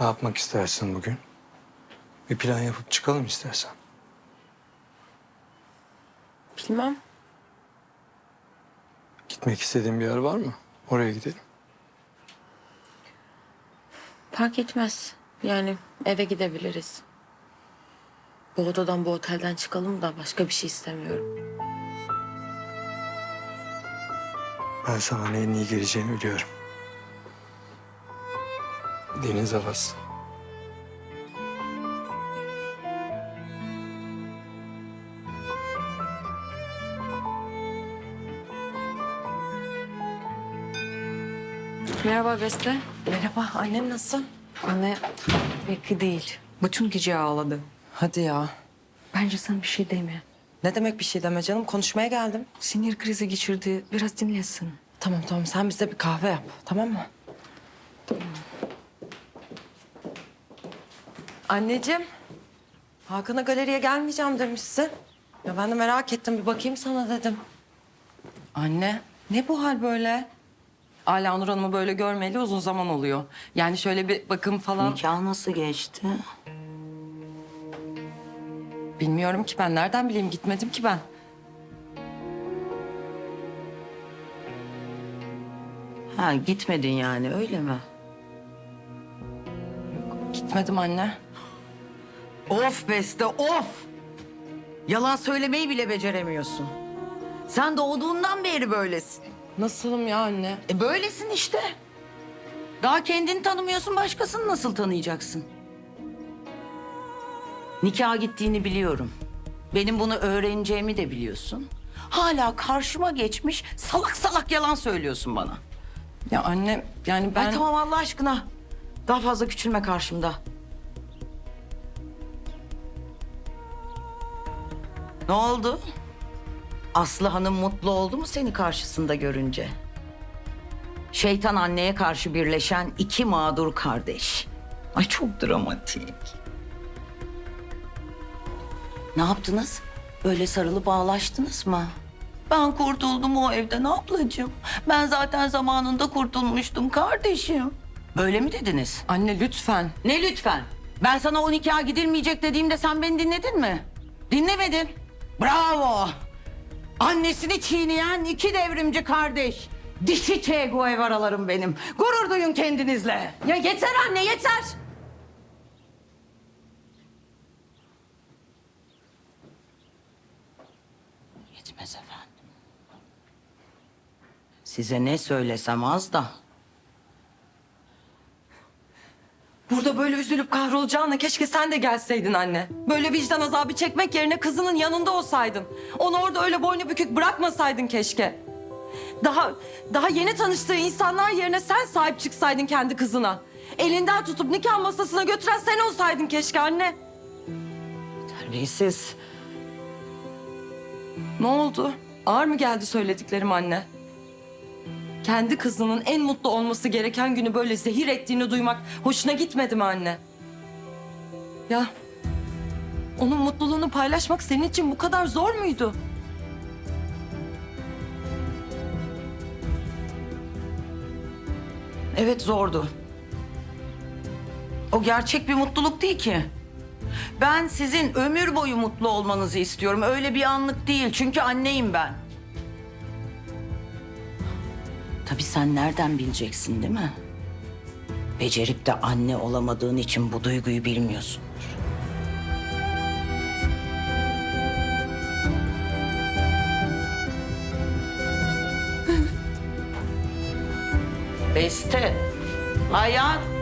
Ne yapmak istersin bugün? Bir plan yapıp çıkalım istersen. Bilmem. Gitmek istediğin bir yer var mı? Oraya gidelim. Fark etmez. Yani eve gidebiliriz. Bu odadan bu otelden çıkalım da başka bir şey istemiyorum. Ben sana neyin iyi geleceğini biliyorum. Deniz havası. Merhaba Beste. Merhaba, annem nasıl? Anne pek değil. Bütün gece ağladı. Hadi ya. Bence sen bir şey deme. Ne demek bir şey deme canım, konuşmaya geldim. Sinir krizi geçirdi. Biraz dinlesin. Tamam tamam, sen bize bir kahve yap, tamam mı? Anneciğim, Hakan'a galeriye gelmeyeceğim demişsin. Ya ben de merak ettim, bir bakayım sana dedim. Anne, ne bu hal böyle? Ala Nur Hanım'ı böyle görmeyeli uzun zaman oluyor. Yani şöyle bir bakım falan... Nikah nasıl geçti? Bilmiyorum ki ben, nereden bileyim gitmedim ki ben. Ha gitmedin yani öyle mi? Gitmedim anne. Of Beste of! Yalan söylemeyi bile beceremiyorsun. Sen doğduğundan beri böylesin. Nasılım ya anne? E böylesin işte. Daha kendini tanımıyorsun başkasını nasıl tanıyacaksın? Nikaha gittiğini biliyorum. Benim bunu öğreneceğimi de biliyorsun. Hala karşıma geçmiş salak salak yalan söylüyorsun bana. Ya anne yani ben... Ay tamam Allah aşkına. Daha fazla küçülme karşımda. Ne oldu? Aslı Hanım mutlu oldu mu seni karşısında görünce? Şeytan anneye karşı birleşen iki mağdur kardeş. Ay çok dramatik. Ne yaptınız? Böyle sarılıp ağlaştınız mı? Ben kurtuldum o evden ablacığım. Ben zaten zamanında kurtulmuştum kardeşim. Böyle mi dediniz? Anne lütfen. Ne lütfen? Ben sana o nikaha gidilmeyecek dediğimde sen beni dinledin mi? Dinlemedin. Bravo. Annesini çiğneyen iki devrimci kardeş. Dişi Che Guevara'larım benim. Gurur duyun kendinizle. Ya yeter anne yeter. Yetmez efendim. Size ne söylesem az da. Burada böyle üzülüp kahrolacağına keşke sen de gelseydin anne. Böyle vicdan azabı çekmek yerine kızının yanında olsaydın. Onu orada öyle boynu bükük bırakmasaydın keşke. Daha daha yeni tanıştığı insanlar yerine sen sahip çıksaydın kendi kızına. Elinden tutup nikah masasına götüren sen olsaydın keşke anne. Terbiyesiz. Ne oldu? Ağır mı geldi söylediklerim anne? Kendi kızının en mutlu olması gereken günü böyle zehir ettiğini duymak hoşuna gitmedi mi anne? Ya onun mutluluğunu paylaşmak senin için bu kadar zor muydu? Evet zordu. O gerçek bir mutluluk değil ki. Ben sizin ömür boyu mutlu olmanızı istiyorum. Öyle bir anlık değil. Çünkü anneyim ben. Tabii sen nereden bileceksin değil mi? Becerip de anne olamadığın için bu duyguyu bilmiyorsun. Beste, hayat.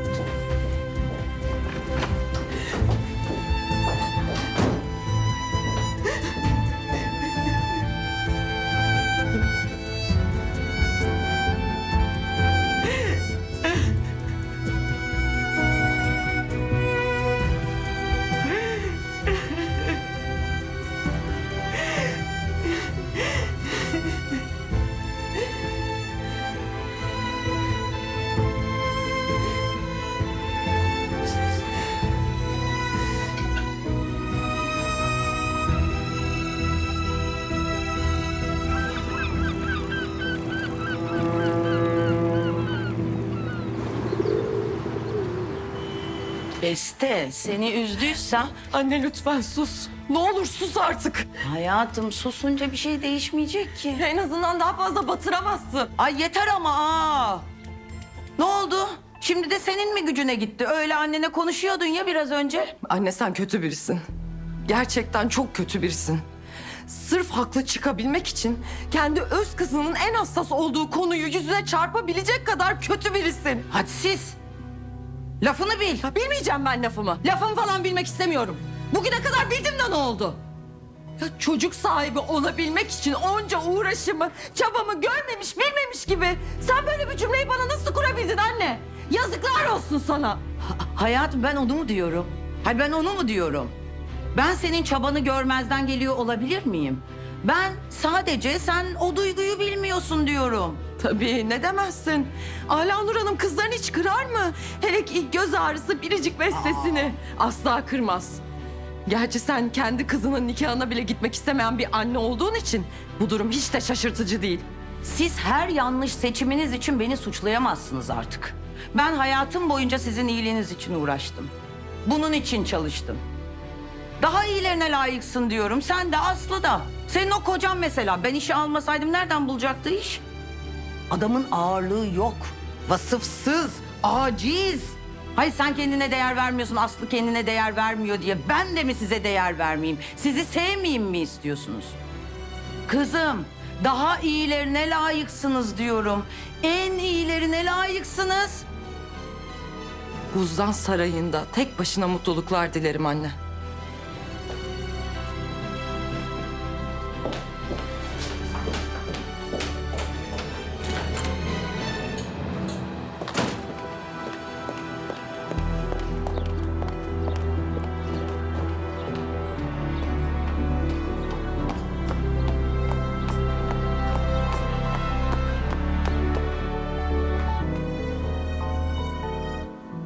Beste seni üzdüysem Anne lütfen sus. Ne olur sus artık. hayatım susunca bir şey değişmeyecek ki. En azından daha fazla batıramazsın. Ay yeter ama aa. Ne oldu? Şimdi de senin mi gücüne gitti? Öyle annene konuşuyordun ya biraz önce. Anne sen kötü birisin. Gerçekten çok kötü birisin. Sırf haklı çıkabilmek için kendi öz kızının en hassas olduğu konuyu yüzüne çarpabilecek kadar kötü birisin. Hadsiz. Lafını bil. Bilmeyeceğim ben lafımı. Lafımı falan bilmek istemiyorum. Bugüne kadar bildim de ne oldu? Ya çocuk sahibi olabilmek için onca uğraşımı, çabamı görmemiş, bilmemiş gibi. Sen böyle bir cümleyi bana nasıl kurabildin anne? Yazıklar olsun sana. Ha- hayatım ben onu mu diyorum? Hayır ben onu mu diyorum? Ben senin çabanı görmezden geliyor olabilir miyim? Ben sadece sen o duyguyu bilmiyorsun diyorum. Tabii ne demezsin. Ala Nur Hanım kızlarını hiç kırar mı? Hele ki göz ağrısı biricik bestesini. Asla kırmaz. Gerçi sen kendi kızının nikahına bile gitmek istemeyen bir anne olduğun için bu durum hiç de şaşırtıcı değil. Siz her yanlış seçiminiz için beni suçlayamazsınız artık. Ben hayatım boyunca sizin iyiliğiniz için uğraştım. Bunun için çalıştım. Daha iyilerine layıksın diyorum. Sen de Aslı da. Senin o kocan mesela. Ben işi almasaydım nereden bulacaktı iş? Adamın ağırlığı yok. Vasıfsız, aciz. Hayır sen kendine değer vermiyorsun, Aslı kendine değer vermiyor diye ben de mi size değer vermeyeyim? Sizi sevmeyeyim mi istiyorsunuz? Kızım, daha iyilerine layıksınız diyorum. En iyilerine layıksınız. Buzdan sarayında tek başına mutluluklar dilerim anne.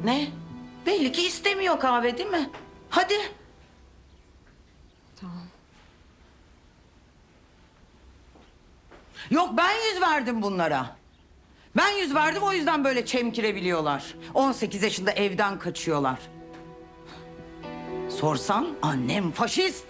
Ne? Belli ki istemiyor kahve değil mi? Hadi. Tamam. Yok ben yüz verdim bunlara. Ben yüz verdim o yüzden böyle çemkirebiliyorlar. 18 yaşında evden kaçıyorlar. Sorsan annem faşist.